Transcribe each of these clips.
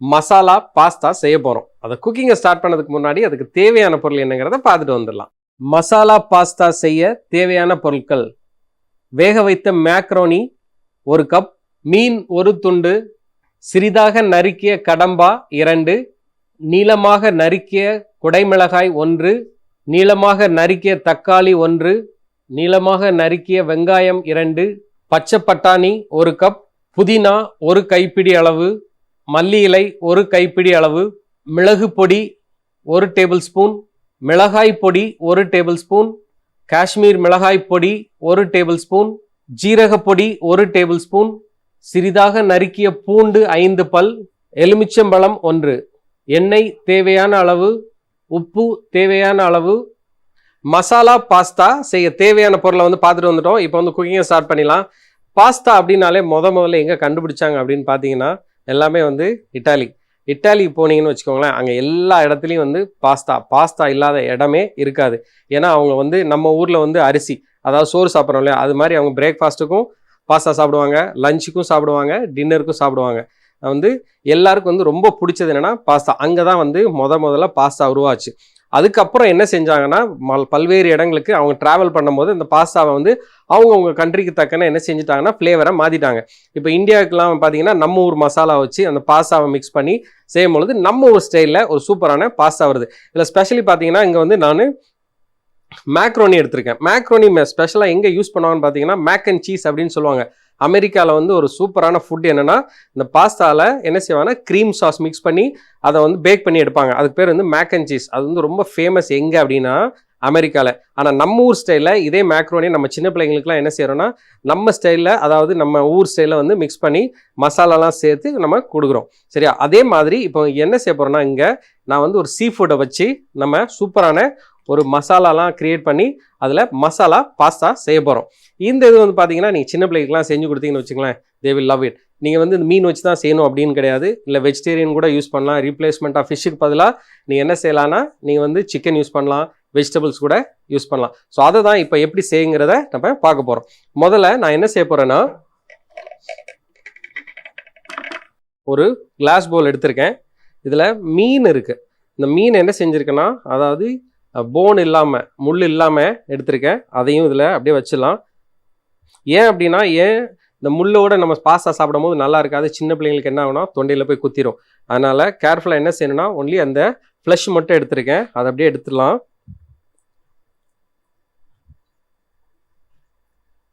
Masala pasta செய்ய போகிறோம் அதை குக்கிங்கை ஸ்டார்ட் பண்ணதுக்கு முன்னாடி அதுக்கு தேவையான பொருள் என்னங்கிறத பார்த்துட்டு வந்துடலாம். மசாலா பாஸ்தா செய்ய தேவையான பொருட்கள். வேக வைத்த மேக்ரோனி ஒரு கப் மீன் ஒரு துண்டு சிறிதாக நறுக்கிய கடம்பா இரண்டு நீளமாக நறுக்கிய குடைமிளகாய் ஒன்று நீளமாக நறுக்கிய தக்காளி ஒன்று நீளமாக நறுக்கிய வெங்காயம் இரண்டு பச்சை பட்டாணி ஒரு கப் புதினா ஒரு கைப்பிடி அளவு மல்லி இலை ஒரு கைப்பிடி அளவு மிளகு பொடி ஒரு டேபிள் ஸ்பூன் மிளகாய் பொடி ஒரு டேபிள் ஸ்பூன் காஷ்மீர் மிளகாய் பொடி ஒரு டேபிள் ஸ்பூன் ஜீரக பொடி ஒரு டேபிள் ஸ்பூன் சிறிதாக நறுக்கிய பூண்டு ஐந்து பல் எலுமிச்சம்பழம் ஒன்று எண்ணெய் தேவையான அளவு உப்பு தேவையான அளவு மசாலா பாஸ்தா செய்ய தேவையான பொருளை வந்து பார்த்துட்டு வந்துட்டோம். இப்போ வந்து குக்கிங்கை ஸ்டார்ட் பண்ணிடலாம். பாஸ்தா அப்படின்னாலே முத முதல்ல எங்கே கண்டுபிடிச்சாங்க அப்படின்னு பார்த்தீங்கன்னா எல்லாமே வந்து இட்டாலி. இட்டாலி போனீங்கன்னு வச்சுக்கோங்களேன் அங்கே எல்லா இடத்துலையும் வந்து பாஸ்தா. பாஸ்தா இல்லாத இடமே இருக்காது. ஏன்னா அவங்க வந்து நம்ம ஊரில் வந்து அரிசி அதாவது சோறு சாப்பிட்றோம் இல்லையா? அது மாதிரி அவங்க பிரேக்ஃபாஸ்ட்டுக்கும் பாஸ்தா சாப்பிடுவாங்க லஞ்சுக்கும் சாப்பிடுவாங்க டின்னருக்கும் சாப்பிடுவாங்க. வந்து எல்லாருக்கும் வந்து ரொம்ப பிடிச்சது என்னென்னா பாஸ்தா. அங்கே தான் வந்து முத முதல்ல பாஸ்தா உருவாச்சு. அதுக்கப்புறம் என்ன செஞ்சாங்கன்னா மல் பல்வேறு இடங்களுக்கு அவங்க ட்ராவல் பண்ணும்போது இந்த பாஸ்தாவை வந்து அவங்கவுங்க கண்ட்ரிக்கு தக்கன என்ன செஞ்சுட்டாங்கன்னா ஃப்ளேவரை மாற்றிட்டாங்க இப்போ இந்தியாவுக்குலாம் பார்த்தீங்கன்னா நம்ம ஊர் மசாலா வச்சு அந்த பாஸ்தாவை மிக்ஸ் பண்ணி செய்யும் பொழுது நம்ம ஊர் ஸ்டைலில் ஒரு சூப்பரான பாஸ்தா வருது. இதில் ஸ்பெஷலி பார்த்தீங்கன்னா இங்கே வந்து நான் மேக்ரோனி எடுத்திருக்கேன். மேக்ரோனி ஸ்பெஷலாக எங்கே யூஸ் பண்ணுவாங்கன்னு பார்த்தீங்கன்னா மேக் அண்ட் சீஸ் அப்படின்னு சொல்லுவாங்க. அமெரிக்காவில் வந்து ஒரு சூப்பரான ஃபுட் என்னென்னா இந்த பாஸ்தாவில் என்ன செய்வாங்கன்னா க்ரீம் சாஸ் மிக்ஸ் பண்ணி அதை வந்து பேக் பண்ணி எடுப்பாங்க. அதுக்கு பேர் வந்து மேக் அண்ட் சீஸ் அது வந்து ரொம்ப ஃபேமஸ் எங்கே அப்படின்னா அமெரிக்காவில் ஆனால் நம்ம ஊர் ஸ்டைலில் இதே மேக்ரோனி நம்ம சின்ன பிள்ளைங்களுக்குலாம் என்ன செய்கிறோன்னா நம்ம ஸ்டைலில் அதாவது நம்ம ஊர் ஸ்டைலில் வந்து மிக்ஸ் பண்ணி மசாலாலாம் சேர்த்து நம்ம கொடுக்குறோம். சரியா? அதே மாதிரி இப்போ என்ன செய்ய போகிறோன்னா இங்கே நான் வந்து ஒரு சீ ஃபுட்டை வச்சு நம்ம சூப்பரான ஒரு மசாலாலாம் க்ரியேட் பண்ணி அதில் மசாலா பாஸ்தா செய்ய போகிறோம் இந்த இது வந்து பார்த்தீங்கன்னா நீங்கள் சின்ன பிள்ளைகளுக்குலாம் செஞ்சு கொடுத்தீங்கன்னு வச்சுங்களேன் தே வில் லவ் இட் நீங்கள் வந்து இந்த மீன் வச்சு தான் செய்யணும் அப்படின்னு கிடையாது. இல்லை வெஜிடேரியன் கூட யூஸ் பண்ணலாம். ரீப்ளேஸ்மெண்ட்டாக ஃபிஷ்ஷுக்கு பதிலாக நீங்கள் என்ன செய்யலாம்னா நீங்கள் வந்து சிக்கன் யூஸ் பண்ணலாம். வெஜிடபிள்ஸ் கூட யூஸ் பண்ணலாம். ஸோ அதை தான் இப்போ எப்படி செய்யுங்கிறத நம்ம பார்க்க போகிறோம் முதல்ல நான் என்ன செய்ய போகிறேன்னா ஒரு கிளாஸ் பவுல் எடுத்திருக்கேன். இதில் மீன் இருக்குது இந்த மீன் என்ன செஞ்சுருக்கேன்னா அதாவது போன் இல்லாமல் முள் இல்லாமல் எடுத்திருக்கேன். அதையும் இதில் அப்படியே வச்சிடலாம். ஏன் அப்படின்னா ஏன் இந்த முள்ளோட நம்ம பாஸ்தா சாப்பிடும் போது நல்லா இருக்காது? சின்ன பிள்ளைங்களுக்கு என்ன ஆகுனா தொண்டையில் போய் குத்திரும். அதனால் கேர்ஃபுல்லாக என்ன செய்யணும்னா ஒன்லி அந்த ஃப்ளஷ் மட்டும் எடுத்திருக்கேன். அதை அப்படியே எடுத்துடலாம்.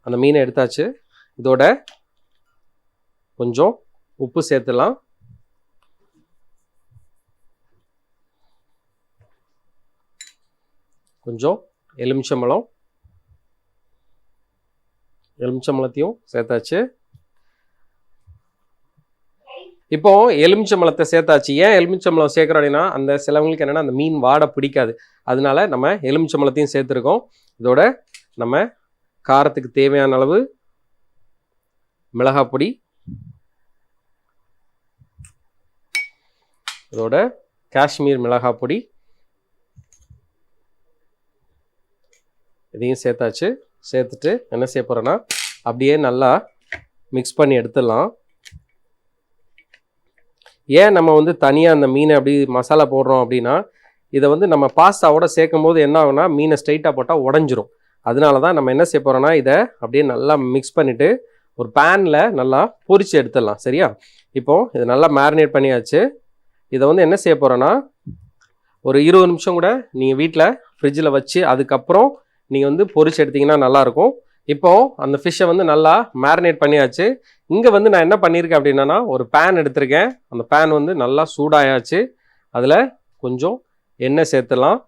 அந்த மீனை எடுத்தாச்சு. இதோட கொஞ்சம் உப்பு சேர்த்துலாம் கொஞ்சம் எலுமிச்சம்பழம். எலுமிச்சம்பழத்தையும் சேர்த்தாச்சு. இப்போ எலுமிச்சம்பழத்தை சேர்த்தாச்சு. ஏன் எலுமிச்சம்பழம் சேர்க்குறோம் அப்படின்னா அந்த சிலவங்களுக்கு என்னென்னா அந்த மீன் வாட பிடிக்காது. அதனால நம்ம எலுமிச்சம்பழத்தையும் சேர்த்துருக்கோம். இதோட நம்ம காரத்துக்கு தேவையான அளவு மிளகாய் பொடி. இதோட காஷ்மீர் மிளகாய் பொடி. இதையும் சேர்த்தாச்சு. சேர்த்துட்டு என்ன செய்ய போகிறேன்னா அப்படியே நல்லா மிக்ஸ் பண்ணி எடுத்துடலாம். ஏன் நம்ம வந்து தனியாக அந்த மீனை அப்படி மசாலா போடுறோம் அப்படின்னா இதை வந்து நம்ம பாஸ்தாவோட சேர்க்கும் போது என்ன ஆகுனா மீனை ஸ்ட்ரைட்டாக போட்டால் உடஞ்சிரும். அதனால தான் நம்ம என்ன செய்ய போகிறோன்னா இதை அப்படியே நல்லா மிக்ஸ் பண்ணிவிட்டு ஒரு பேனில் நல்லா பொரித்து எடுத்துடலாம். சரியா? இப்போது இதை நல்லா மேரினேட் பண்ணியாச்சு. இதை வந்து என்ன செய்ய போகிறோன்னா ஒரு இருபது நிமிஷம் கூட நீங்கள் வீட்டில் ஃப்ரிட்ஜில் வச்சு அதுக்கப்புறம் நீங்கள் வந்து பொரிச்சு எடுத்தீங்கன்னா நல்லாயிருக்கும். இப்போ அந்த ஃபிஷ்ஷை வந்து நல்லா மேரினேட் பண்ணியாச்சு. இங்கே வந்து நான் என்ன பண்ணியிருக்கேன் அப்படின்னா ஒரு பேன் எடுத்திருக்கேன். அந்த பேன் வந்து நல்லா சூடாயாச்சு. அதில் கொஞ்சம் எண்ணெய் சேர்த்துலாம்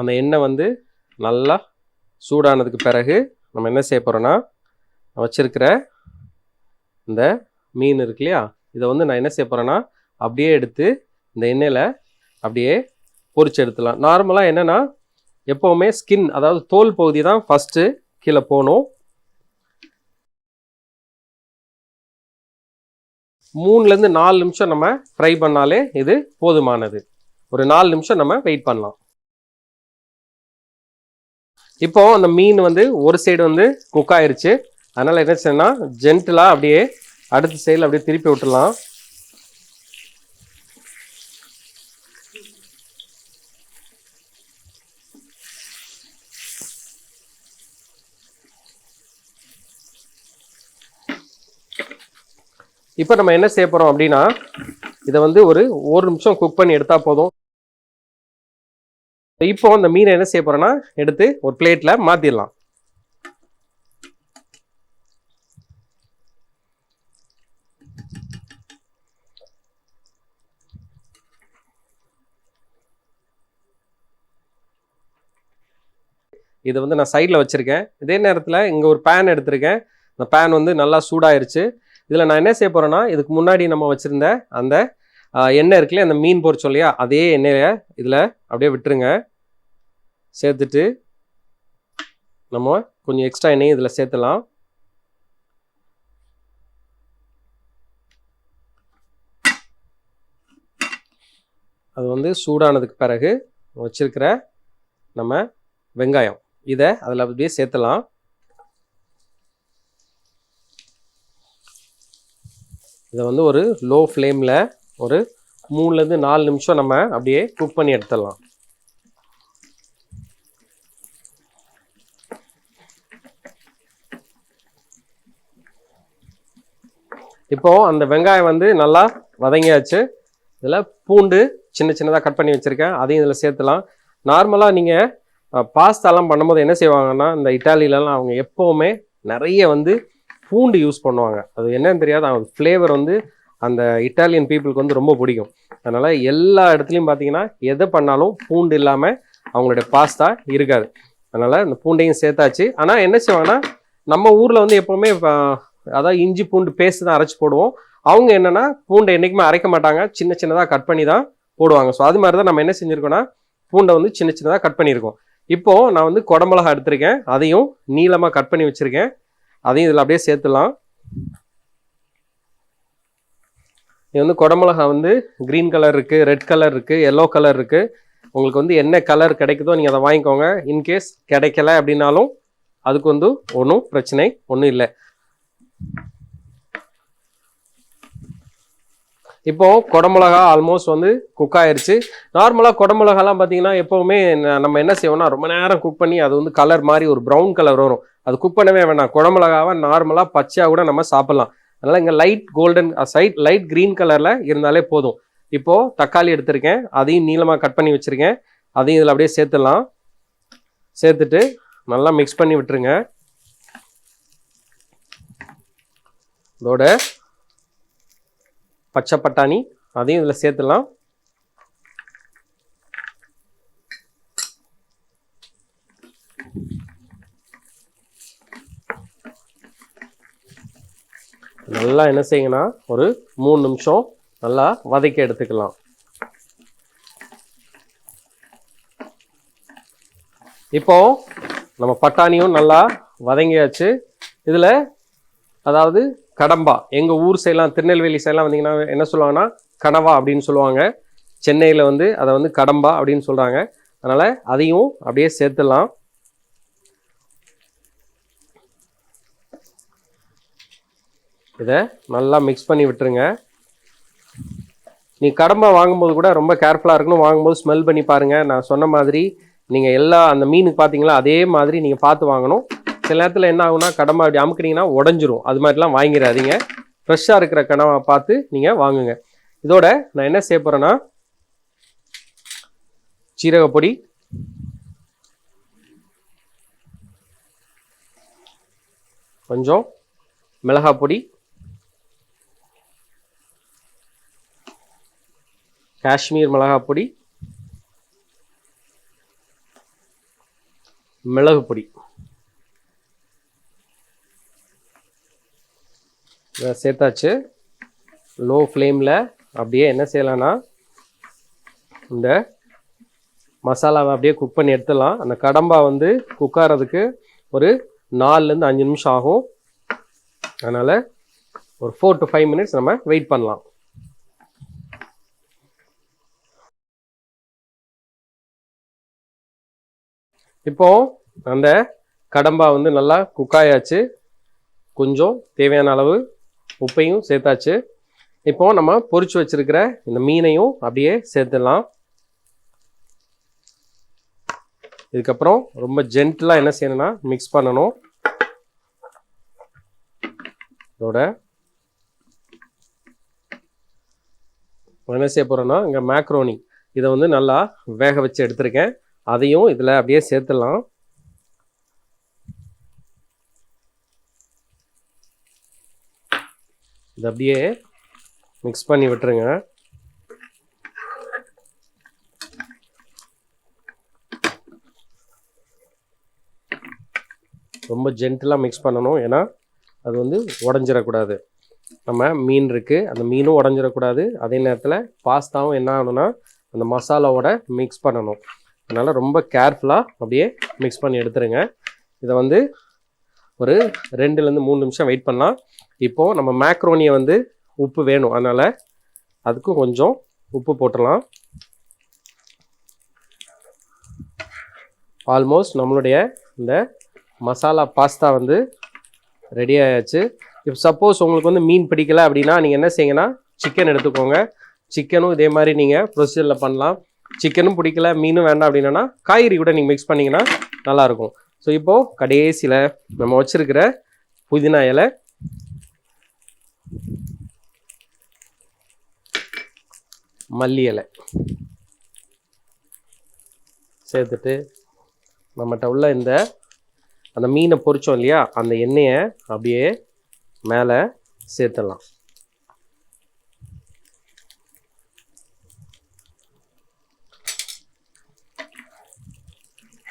அந்த எண்ணெய் வந்து நல்லா சூடானதுக்கு பிறகு நம்ம என்ன செய்ய போகிறோன்னா வச்சிருக்கிற இந்த மீன் இருக்கு இல்லையா? இதை வந்து நான் என்ன செய்ய போகிறேன்னா அப்படியே எடுத்து இந்த எண்ணெயில் அப்படியே பொறிச்சு எடுத்துடலாம். நார்மலாக என்னென்னா எப்போவுமே ஸ்கின் அதாவது தோல் பகுதி தான் ஃபஸ்ட்டு கீழே போகணும். மூணுலேருந்து நாலு நிமிஷம் நம்ம ஃப்ரை பண்ணாலே இது போதுமானது. ஒரு நாலு நிமிஷம் நம்ம வெயிட் பண்ணலாம். இப்போ அந்த மீன் வந்து ஒரு சைடு வந்து குக் ஆயிருச்சு. அதனால் என்ன செய்யணும்னா ஜென்டிலாக அப்படியே அடுத்த சைடில் அப்படியே திருப்பி விட்டுடலாம். இப்போ நம்ம என்ன செய்ய போகிறோம் அப்படின்னா இதை வந்து ஒரு ஒரு நிமிஷம் குக் பண்ணி எடுத்தால் போதும். இப்போ அந்த மீனை என்ன செய்ய போகிறோன்னா எடுத்து ஒரு பிளேட்டில் மாற்றிடலாம் இதை வந்து நான் சைடில் வச்சுருக்கேன். இதே நேரத்தில் இங்கே ஒரு பேன் எடுத்திருக்கேன். அந்த பேன் வந்து நல்லா சூடாயிருச்சு. இதில் நான் என்ன செய்ய போகிறேன்னா இதுக்கு முன்னாடி நம்ம வச்சுருந்த அந்த எண்ணெய் இருக்குல்லையா அந்த மீன் பொறிச்சோம் இல்லையா அதே எண்ணெயை இதில் அப்படியே விட்டுருங்க. சேர்த்துட்டு நம்ம கொஞ்சம் எக்ஸ்ட்ரா எண்ணெயும் இதில் சேர்த்துலாம் அது வந்து சூடானதுக்கு பிறகு வச்சிருக்கிற நம்ம வெங்காயம். இதை அதில் அப்படியே சேர்த்துலாம் இதை வந்து ஒரு லோ ஃப்ளேமில் ஒரு மூணுலேருந்து நாலு நிமிஷம் நம்ம அப்படியே குக் பண்ணி எடுத்துடலாம். இப்போ அந்த வெங்காயம் வந்து நல்லா வதங்கியாச்சு. இதில் பூண்டு சின்ன சின்னதாக கட் பண்ணி வச்சுருக்கேன். அதையும் இதில் சேர்த்துலாம். நார்மலாக நீங்கள் பாஸ்தாலாம் பண்ணும்போது என்ன செய்வாங்கன்னா இந்த இட்டாலியிலலாம் அவங்க எப்போவுமே நிறைய வந்து பூண்டு யூஸ் பண்ணுவாங்க. அது என்னன்னு தெரியாது. அவங்க ஃப்ளேவர் வந்து அந்த இட்டாலியன் பீப்புளுக்கு வந்து ரொம்ப பிடிக்கும். அதனால் எல்லா இடத்துலையும் பார்த்தீங்கன்னா எதை பண்ணாலும் பூண்டு இல்லாமல் அவங்களுடைய பாஸ்தா இருக்காது. அதனால் இந்த பூண்டையும் சேர்த்தாச்சு. ஆனால் என்ன செய்வாங்கன்னா நம்ம ஊரில் வந்து எப்போவுமே அதாவது இஞ்சி பூண்டு பேஸ்ட் தான் அரைச்சி போடுவோம். அவங்க என்னென்னா பூண்டை என்றைக்குமே அரைக்க மாட்டாங்க. சின்ன சின்னதாக கட் பண்ணி தான் போடுவாங்க. ஸோ அது மாதிரி தான் நம்ம என்ன செஞ்சுருக்கோன்னா பூண்டை வந்து சின்ன சின்னதாக கட் பண்ணியிருக்கோம் இப்போது நான் வந்து குடமிளகா எடுத்திருக்கேன். அதையும் நீளமாக கட் பண்ணி வச்சுருக்கேன். அதையும் இதில் அப்படியே சேர்த்துலாம் இது வந்து குடமிளகா வந்து க்ரீன் கலர் இருக்குது ரெட் கலர் இருக்குது எல்லோ கலர் இருக்குது உங்களுக்கு வந்து என்ன கலர் கிடைக்குதோ நீங்கள் அதை வாங்கிக்கோங்க. இன்கேஸ் கிடைக்கல அப்படின்னாலும் அதுக்கு வந்து ஒன்றும் பிரச்சனை ஒன்றும் இல்லை. இப்போ குடமிளகா ஆல்மோஸ்ட் வந்து குக் ஆயிடுச்சு நார்மலாக குடமிளகாலாம் பார்த்தீங்கன்னா எப்போவுமே நம்ம என்ன செய்வோம்னா ரொம்ப நேரம் குக் பண்ணி அது வந்து கலர் மாதிரி ஒரு ப்ரௌன் கலர் வரும். அது குக் பண்ணவே வேணாம். குடமிளகாவை நார்மலாக பச்சையாக கூட நம்ம சாப்பிட்லாம். அதனால் இங்கே light golden side light green கலரில் இருந்தாலே போதும். இப்போது தக்காளி எடுத்திருக்கேன். அதையும் நீளமாக கட் பண்ணி வச்சுருக்கேன். அதையும் இதில் அப்படியே சேர்த்துடலாம். சேர்த்துட்டு நல்லா மிக்ஸ் பண்ணி விட்டுருங்க. இதோட பச்சை பட்டாணி அதையும் இதில் சேர்த்துடலாம். நல்லா என்ன செய்யுங்கன்னா ஒரு மூணு நிமிஷம் நல்லா வதக்கி எடுத்துக்கலாம். இப்போ நம்ம பட்டாணியும் நல்லா வதங்கியாச்சு. இதில் அதாவது கடம்பா. எங்கள் ஊர் சைடெலாம் திருநெல்வேலி சைடெலாம் வந்தீங்கன்னா என்ன சொல்லுவாங்கன்னா கனவா அப்படின்னு சொல்லுவாங்க. சென்னையில் வந்து அதை வந்து கடம்பா அப்படின்னு சொல்கிறாங்க அதனால் அதையும் அப்படியே சேர்த்துடலாம். இதை நல்லா மிக்ஸ் பண்ணி விட்டுருங்க. நீ கடம்பை வாங்கும்போது கூட ரொம்ப கேர்ஃபுல்லாக இருக்கணும். வாங்கும்போது ஸ்மெல் பண்ணி பாருங்கள் நான் சொன்ன மாதிரி நீங்கள் எல்லா அந்த மீனுக்கு பார்த்தீங்களா அதே மாதிரி நீங்கள் பார்த்து வாங்கணும். சில நேரத்தில் என்ன ஆகுனா கடம்பை அப்படி அமுக்குனீங்கன்னா உடஞ்சிரும். அது மாதிரிலாம் வாங்கிடாதீங்க. ஃப்ரெஷ்ஷாக இருக்கிற கனவா பார்த்து நீங்கள் வாங்குங்க. இதோட நான் என்ன செய்ய போகிறேன்னா சீரகப்பொடி கொஞ்சம் மிளகாய் காஷ்மீர் மிளகாய் பொடி மிளகு பொடி. இதை சேர்த்தாச்சு. லோ ஃப்ளேமில் அப்படியே என்ன செய்யலாம்னா இந்த மசாலாவை அப்படியே குக் பண்ணி எடுத்துடலாம். அந்த கடம்பா வந்து குக் ஆகிறதுக்கு ஒரு நாலுலேருந்து அஞ்சு நிமிஷம் ஆகும். அதனால் ஒரு ஃபோர் டு ஃபைவ் மினிட்ஸ் நம்ம வெயிட் பண்ணலாம். இப்போ அந்த கடம்பா வந்து நல்லா குக்காயாச்சு கொஞ்சம் தேவையான அளவு உப்பையும் சேர்த்தாச்சு. இப்போ நம்ம பொரிச்சு வச்சிருக்கிற இந்த மீனையும் அப்படியே சேர்த்துடலாம். இதுக்கப்புறம் ரொம்ப ஜென்டிலாக என்ன செய்யணும்னா மிக்ஸ் பண்ணணும். இதோட என்ன செய்ய போகிறோன்னா இங்கே மேக்ரோனி இதை வந்து நல்லா வேக வச்சு எடுத்திருக்கேன். அதையும் இதில் அப்படியே சேர்த்துடலாம். இது அப்படியே மிக்ஸ் பண்ணி விட்டுருங்க. ரொம்ப ஜென்டிலாக மிக்ஸ் பண்ணணும். ஏன்னா அது வந்து உடஞ்சிடக்கூடாது. நம்ம மீன் இருக்குது அந்த மீனும் உடஞ்சிடக்கூடாது. அதே நேரத்தில் பாஸ்தாவும் என்ன ஆகணும்னா அந்த மசாலாவோட மிக்ஸ் பண்ணணும். அதனால் ரொம்ப கேர்ஃபுல்லாக அப்படியே மிக்ஸ் பண்ணி எடுத்துருங்க. இதை வந்து ஒரு ரெண்டுலேருந்து மூணு நிமிஷம் வெயிட் பண்ணலாம். இப்போது நம்ம மேக்ரோனியை வந்து உப்பு வேணும். அதனால் அதுக்கும் கொஞ்சம் உப்பு போட்டுடலாம். ஆல்மோஸ்ட் நம்மளுடைய இந்த மசாலா பாஸ்தா வந்து ரெடி ஆயாச்சு. இப்போ சப்போஸ் உங்களுக்கு வந்து மீன் பிடிக்கல அப்படின்னா நீங்கள் என்ன செய்யுங்கன்னா சிக்கன் எடுத்துக்கோங்க. சிக்கனும் இதே மாதிரி நீங்கள் ப்ரொசீஜரில் பண்ணலாம். சிக்கனும் பிடிக்கல மீனும் வேண்டாம் அப்படின்னா காய்கறி கூட நீங்கள் மிக்ஸ் பண்ணிங்கன்னா நல்லாயிருக்கும். ஸோ இப்போது கடைசியில் நம்ம வச்சுருக்கிற புதினா இலை. மல்லி இலை. சேர்த்துட்டு நம்மகிட்ட உள்ள இந்த அந்த மீனை பொறிச்சோம் இல்லையா அந்த எண்ணெயை அப்படியே மேலே சேர்த்துடலாம்.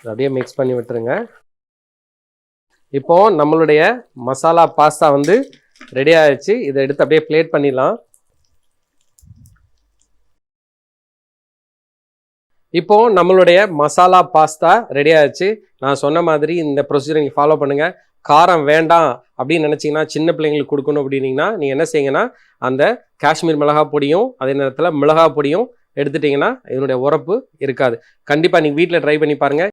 அப்படியே மிக்ஸ் பண்ணி விட்டுருங்க. இப்போ நம்மளுடைய மசாலா பாஸ்தா வந்து ரெடி ஆயிடுச்சு. இதை எடுத்து அப்படியே பிளேட் பண்ணிடலாம். இப்போ நம்மளுடைய மசாலா பாஸ்தா ரெடி ஆயிடுச்சு. நான் சொன்ன மாதிரி இந்த ப்ரொசீஜர் நீங்கள் ஃபாலோ பண்ணுங்க. காரம் வேண்டாம் அப்படின்னு நினச்சிங்கன்னா சின்ன பிள்ளைங்களுக்கு கொடுக்கணும் அப்படின்னீங்கன்னா நீங்கள் என்ன செய்யுங்கன்னா அந்த காஷ்மீர் மிளகா பொடியும் அதே நேரத்தில் மிளகா பொடியும் எடுத்துட்டிங்கன்னா இதனுடைய உரப்பு இருக்காது. கண்டிப்பாக நீங்கள் வீட்டில் ட்ரை பண்ணி பாருங்கள்